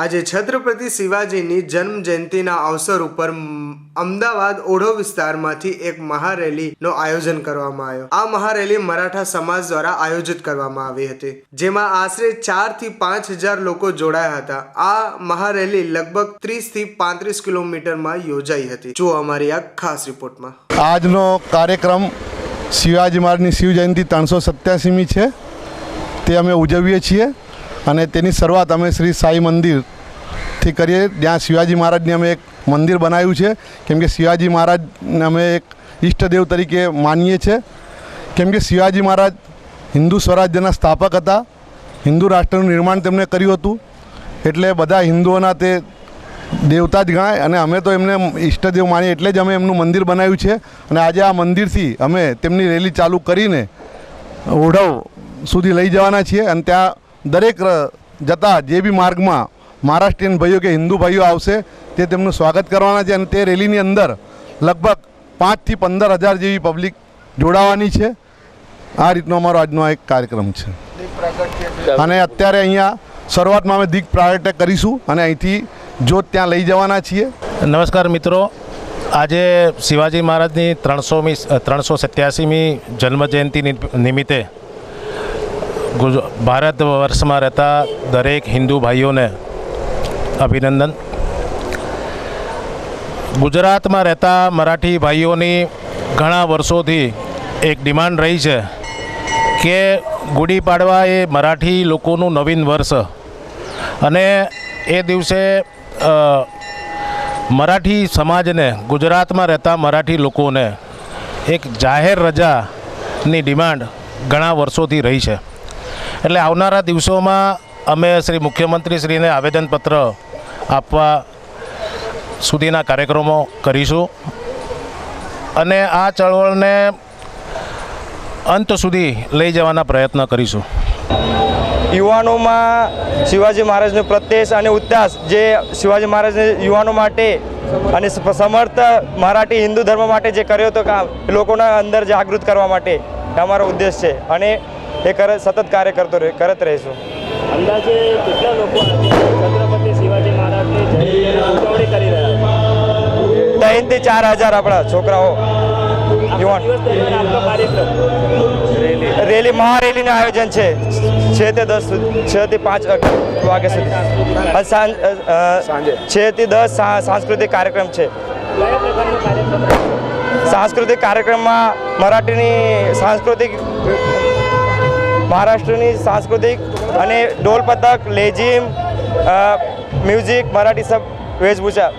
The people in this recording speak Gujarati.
આજે છત્રપતિ શિવાજીની જન્મ જયંતિના અવસર ઉપર અમદાવાદ ઓઢો વિસ્તારમાંથી એક મહારેલીનું આયોજન કરવામાં આવ્યું. આ મહારેલી મરાઠા સમાજ દ્વારા આયોજિત કરવામાં આવી હતી, જેમાં આશરે ચારથી પાંચ હજાર લોકો જોડાયા હતા. આ મહારેલી લગભગ ત્રીસથી પાંત્રીસ કિલોમીટરમાં યોજાઈ હતી. જો અમારી આ ખાસ રિપોર્ટમાં. આજનો કાર્યક્રમ શિવાજી મહારાજની શિવ જયંતિ ત્રણસો સત્યાસીમી છે. તે અમે ઉજવીએ છીએ અને તેની શરૂઆત અમે શ્રી સાઈ મંદિરથી કરીએ. જ્યાં શિવાજી મહારાજની અમે એક મંદિર બનાવ્યું છે. કેમ કે શિવાજી મહારાજને અમે એક ઈષ્ટદેવ તરીકે માનીએ છીએ કેમ કે શિવાજી મહારાજ હિન્દુ સ્વરાજ્યના સ્થાપક હતા. હિન્દુ રાષ્ટ્રનું નિર્માણ તેમણે કર્યું હતું. એટલે બધા હિન્દુઓના તે દેવતા જ ગણાય અને અમે તો એમને ઈષ્ટદેવ માનીએ એટલે જ અમે એમનું મંદિર બનાવ્યું છે. અને આજે આ મંદિરથી અમે તેમની રેલી ચાલુ કરીને ઓઢવ સુધી લઈ જવાના છીએ. અને ત્યાં દરેક જતા જે બી માર્ગમાં મહારાષ્ટ્રીયન ભાઈઓ કે હિન્દુ ભાઈઓ આવશે, તે તેમનું સ્વાગત કરવાના છે અને તે રેલીની અંદર લગભગ પાંચથી પંદર હજાર જેવી પબ્લિક જોડાવાની છે. આ રીતનો અમારો આજનો એક કાર્યક્રમ છે. અને અત્યારે અહીંયા શરૂઆતમાં અમે દીપ પ્રાગટ્ય કરીશું અને અહીંથી જોત ત્યાં લઈ જવાના છીએ. નમસ્કાર મિત્રો. આજે શિવાજી મહારાજની ત્રણસોમી ત્રણસો સત્યાસીમી જન્મજયંતિ નિમિત્તે ભારત વર્ષમાં રહેતા દરેક હિન્દુ ભાઈઓને અભિનંદન. ગુજરાતમાં રહેતા મરાઠી ભાઈઓની ઘણા વર્ષોથી એક ડિમાન્ડ રહી છે કે ગુડી પાડવા એ મરાઠી લોકોનું નવીન વર્ષ. અને એ દિવસે મરાઠી સમાજને, ગુજરાતમાં રહેતા મરાઠી લોકોને એક જાહેર રજાની ડિમાન્ડ ઘણા વર્ષોથી રહી છે. એટલે આવનારા દિવસોમાં અમે શ્રી મુખ્યમંત્રીશ્રીને આવેદનપત્ર આપવા સુધીના કાર્યક્રમો કરીશું. અને આ ચળવળને અંત સુધી લઈ જવાના પ્રયત્ન કરીશું. યુવાનોમાં શિવાજી મહારાજનો પ્રત્યેશ અને ઉત્સાહ જે શિવાજી મહારાજને યુવાનો માટે અને સ- સમર્થ મરાઠી હિન્દુ ધર્મ માટે જે કર્યો હતો કામ એ લોકોના અંદર જાગૃત કરવા માટે અમારો ઉદ્દેશ છે. અને એ કરે સતત કાર્ય કરતો રહે કરત રહીશું. અંદાજે કેટલા લોકો ત્રણથી ચાર હજાર આપણા છોકરાઓ રેલી મહારેલીનું આયોજન છે. છ થી દસ છ થી પાંચ વાગ્યા સુધી. છ થી દસ સાંસ્કૃતિક કાર્યક્રમ છે? સાંસ્કૃતિક કાર્યક્રમમાં મરાઠીની સાંસ્કૃતિક મહારાષ્ટ્રની સાંસ્કૃતિક અને ઢોલ પતક લેઝિમ મ્યુઝિક મરાઠી સબ વેશભૂષા